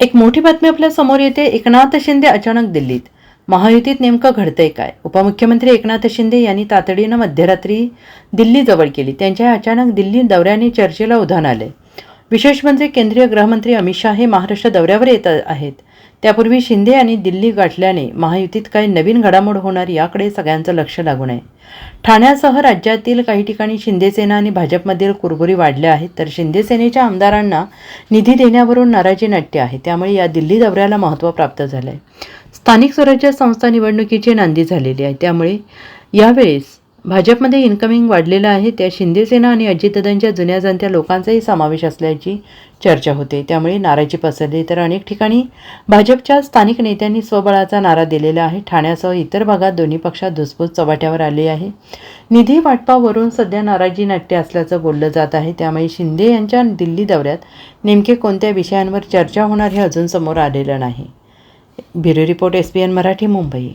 एक मोठी बातमी आपल्यासमोर येते. एकनाथ शिंदे अचानक दिल्लीत. महायुतीत नेमकं घडतंय काय? उपमुख्यमंत्री एकनाथ शिंदे यांनी तातडीनं मध्यरात्री दिल्ली जवळ केली. त्यांच्या अचानक दिल्ली दौऱ्याने चर्चेला उधाण आले विशेष म्हणजे केंद्रीय गृहमंत्री अमित शहा हे महाराष्ट्र दौऱ्यावर येत आहेत. त्यापूर्वी शिंदे यांनी दिल्ली गाठल्याने महायुतीत काही नवीन घडामोड होणार याकडे सगळ्यांचं लक्ष लागून आहे. ठाण्यासह राज्यातील काही ठिकाणी शिंदेसेना आणि भाजपमधील कुरबुरी वाढल्या आहेत तर शिंदेसेनेच्या आमदारांना निधी देण्यावरून नाराजी नाट्य आहे. त्यामुळे या दिल्ली दौऱ्याला महत्त्व प्राप्त झालं आहे स्थानिक स्वराज्य संस्था निवडणुकीची नांदी झालेली आहे. त्यामुळे यावेळेस भाजपमध्ये इन्कमिंग वाढलेलं आहे. त्या शिंदेसेना आणि अजितदादांच्या जुन्या जाणत्या लोकांचाही समावेश असल्याची चर्चा होते. त्यामुळे नाराजी पसरली तर अनेक ठिकाणी भाजपच्या स्थानिक नेत्यांनी स्वबळाचा नारा दिलेला आहे. ठाण्यासह इतर भागात दोन्ही पक्षात धुसफूस चव्हाट्यावर आली आहे. निधी वाटपावरून सध्या नाराजी नाट्य असल्याचं बोललं जात आहे. त्यामुळे शिंदे यांच्या दिल्ली दौऱ्यात नेमके कोणत्या विषयांवर चर्चा होणार हे अजून समोर आलेलं नाही. Bureau report S P N Marathi Mumbai.